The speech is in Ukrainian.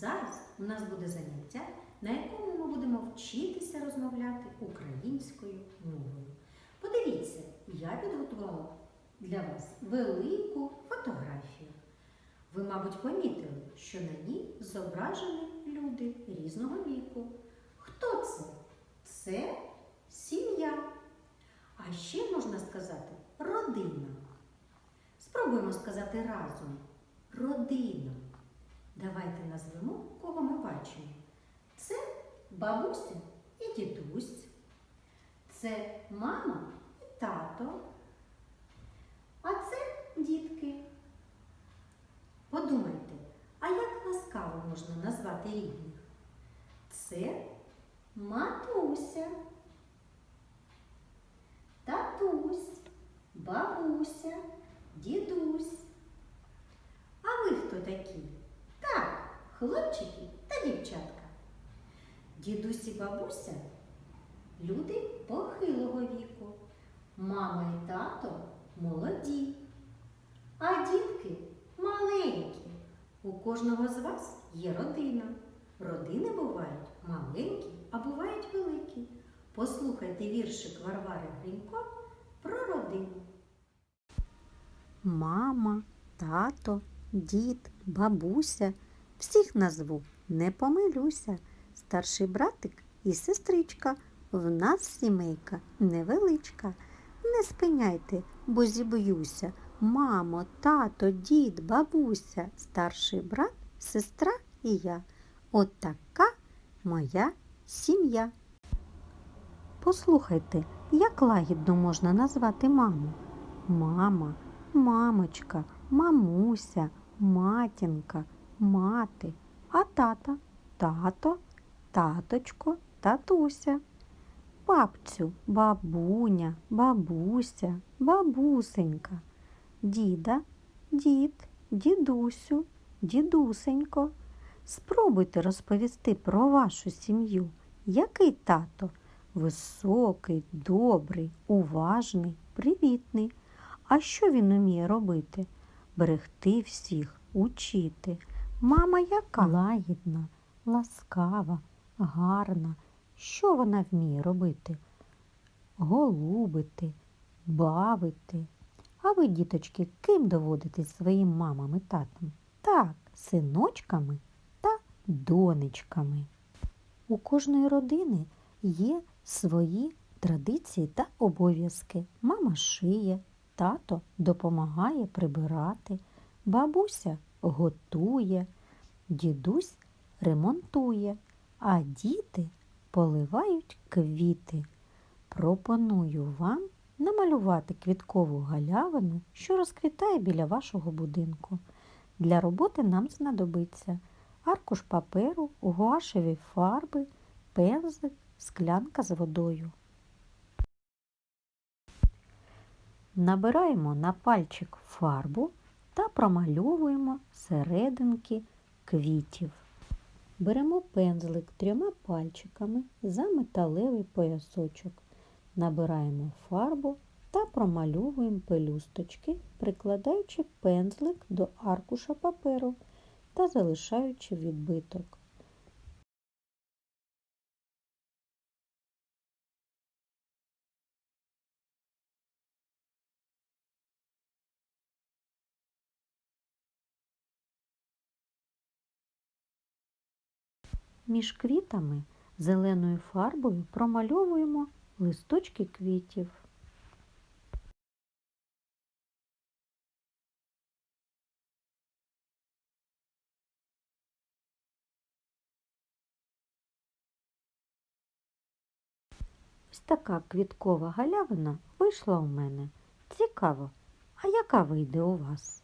зараз у нас буде заняття, на якому ми будемо вчитися розмовляти українською мовою. Подивіться, я підготувала для вас велику фотографію. Ви, мабуть, помітили, що на ній зображені люди різного віку. Хто це? Це сім'я. А ще можна сказати родина. Спробуємо сказати разом. Родина. Давайте назвемо, кого ми бачимо. Це бабуся і дідусь. Це мама і тато. А це дітки. Подумайте, а як ласкаво можна назвати рідних? Це матуся, татусь, бабуся, дідусь. А ви хто такі? Хлопчики та дівчатка. Дідусь і бабуся люди похилого віку. Мама і тато молоді, а дітки маленькі. У кожного з вас є родина. Родини бувають маленькі, а бувають великі. Послухайте віршик Варвари Гринько про родину. Мама, тато, дід, бабуся. Всіх назву, не помилюся. Старший братик і сестричка. В нас сімейка невеличка. Не спиняйте, бо зіб'юся. Мамо, тато, дід, бабуся, старший брат, сестра і я. От така моя сім'я. Послухайте, як лагідно можна назвати маму? Мама, мамочка, мамуся, матінка, мати, а тата, тато, таточко, татуся, бабцю, бабуня, бабуся, бабусенька, діда, дід, дідусю, дідусенько. Спробуйте розповісти про вашу сім'ю. Який тато? Високий, добрий, уважний, привітний. А що він уміє робити? Берегти всіх, учити. Мама яка? Лагідна, ласкава, гарна. Що вона вміє робити? Голубити, бавити. А ви, діточки, ким доводитесь своїм мамам і татам? Так, синочками та донечками. У кожної родини є свої традиції та обов'язки. Мама шиє, тато допомагає прибирати, бабуся готує, дідусь ремонтує, а діти поливають квіти. Пропоную вам намалювати квіткову галявину, що розквітає біля вашого будинку. Для роботи нам знадобиться аркуш паперу, гуашеві фарби, пензлик, склянка з водою. Набираємо на пальчик фарбу та промальовуємо серединки квітів. Беремо пензлик трьома пальчиками за металевий поясочок. Набираємо фарбу та промальовуємо пелюсточки, прикладаючи пензлик до аркуша паперу та залишаючи відбиток. Між квітами зеленою фарбою промальовуємо листочки квітів. Ось така квіткова галявина вийшла у мене. Цікаво, а яка вийде у вас?